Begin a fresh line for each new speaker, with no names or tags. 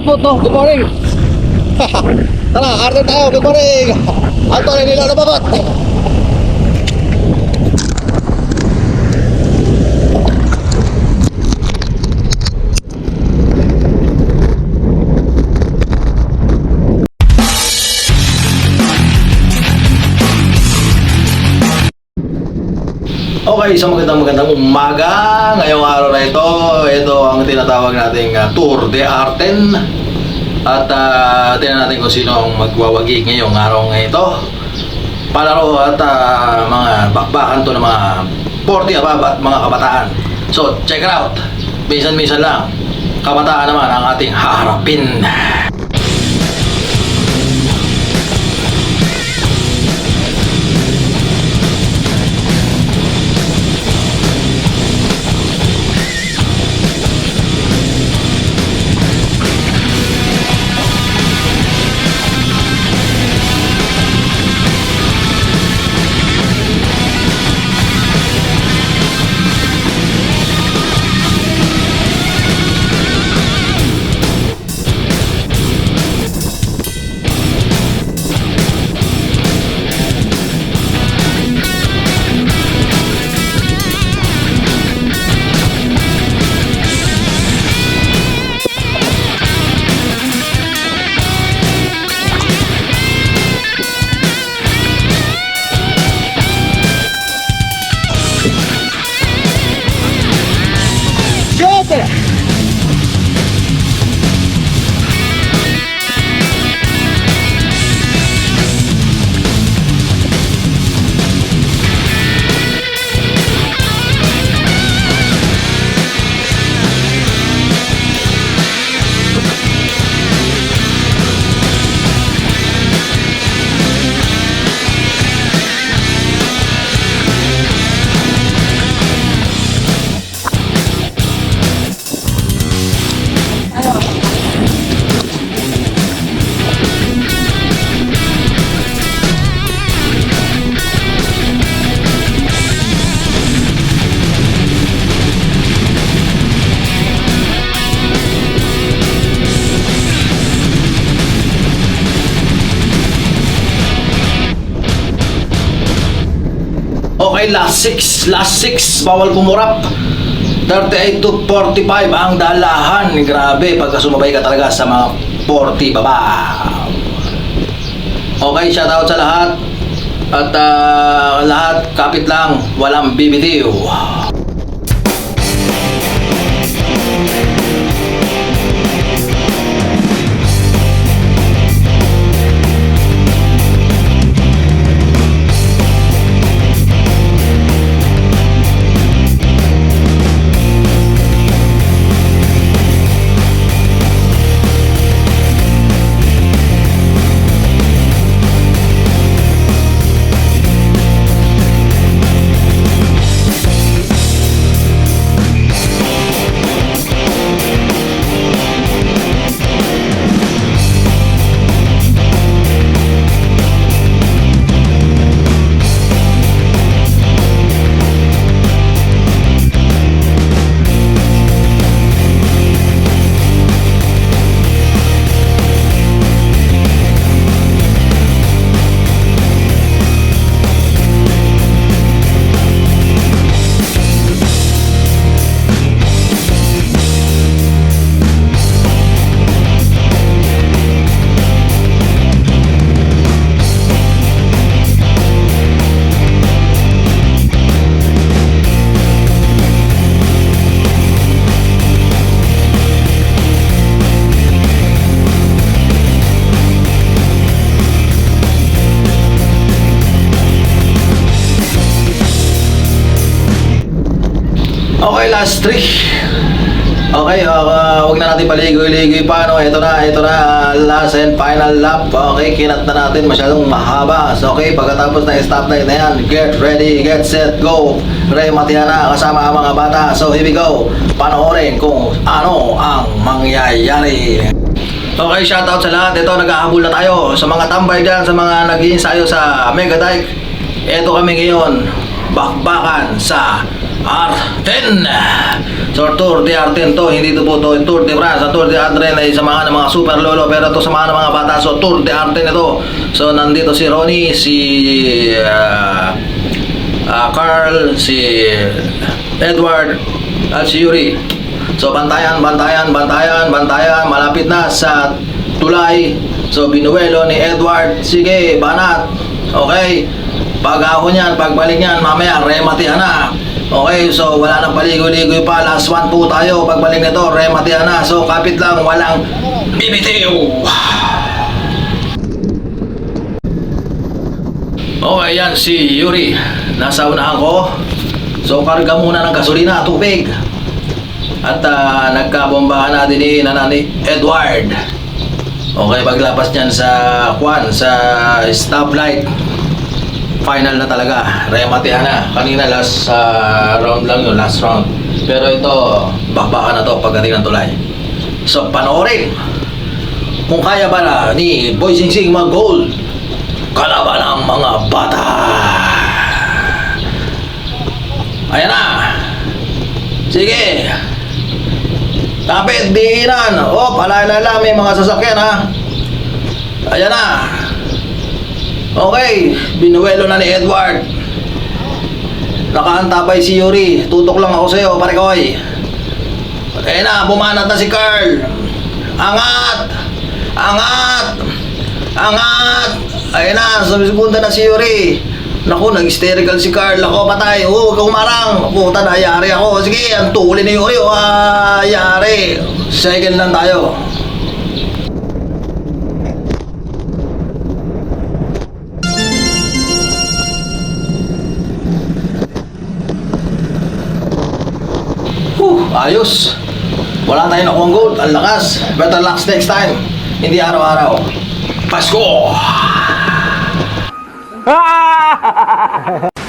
output no. Good morning. Tara, arte tayo. Good morning. Anthony Nilo na Okay, isang magandang magandang umaga. Ngayong araw na ito, ito ang tinatawag nating uh, Tour de Arten. At uh, tingnan natin kung sino ang magwawagi ngayong araw ngayon ito. Palaro at ah, mga bakbakan to ng mga 40 ababa at mga kabataan. So, check it out. Minsan-minsan lang. Kabataan naman ang ating haharapin. Okay, last 6. Last 6. Bawal kumurap. 38 to 45 ang dalahan. Grabe, pagka sumabay ka talaga sa mga 40 baba. Okay, shoutout sa lahat. At ah, lahat, kapit lang. Walang bibitiw. Okay, last three. Okay, uh, huwag na natin paligoy-ligoy pa, no? Ito na, ito na, uh, last and final lap. Okay, kinat na natin masyadong mahaba. So, okay, pagkatapos na stop na yan, get ready, get set, go. Ray Matiana, kasama ang mga bata. So, here we go. Panoorin kung ano ang mangyayari. Okay, shoutout sa lahat. Ito, naghahabol na tayo. Sa mga tambay dyan, sa mga nag-iinsayo sa Mega Dike. Ito kami ngayon, bakbakan sa R10. So, Tour de R10 to. Hindi to po to yung Tour de France. Ang Tour de R10 ay samahan ng mga super lolo. Pero to samahan ng mga bata. So, Tour de R10 ito. So, nandito si Ronnie, si ah, ah, Carl, si Edward, at si Yuri. So, bantayan, bantayan, bantayan, bantayan. Malapit na sa tulay. So, binuwelo ni Edward. Sige, banat. Okay. Pag ako niyan, pagbalik niyan, mamaya, rematihan na. Okay, so wala nang paligoy-ligoy pa. Last one po tayo. Pagbalik nito, rematihan na. So, kapit lang, walang bibitiw. Okay, yan si Yuri. Nasa unahan ko. So, karga muna ng gasolina, tubig. At ah, nagkabombahan natin ni Nanani Edward. Okay, paglapas niyan sa Kwan, sa stoplight. Final na talaga. Rematihan na. Kanina last ah, round lang yun, last round. Pero ito, bakbakan na to pagdating ng tulay. So, panoorin. Kung kaya ba na ni Boy Sing Sing mag-gold. Kalaban ng mga bata. Ayan na. Sige. Tapit, diinan. Oh, palalala, may mga sasakyan ha. Ayan na. Okay, binuwelo na ni Edward. Nakaantabay si Yuri. Tutok lang ako sa'yo, pare koy. Ayan na, bumanat na si Carl. Angat! Angat! Angat! Ayan na, sumisegunda na si Yuri. Naku, nag-hysterical si Carl. Ako, patay. Oo, huwag kang umarang. Puta na, yari ako. Sige, ang tuli ni Yuri. Oh, ah, yari. Second lang tayo. Ayos. Wala tayong nakuha gold. Ang lakas. Better luck next time. Hindi araw-araw. Pasko!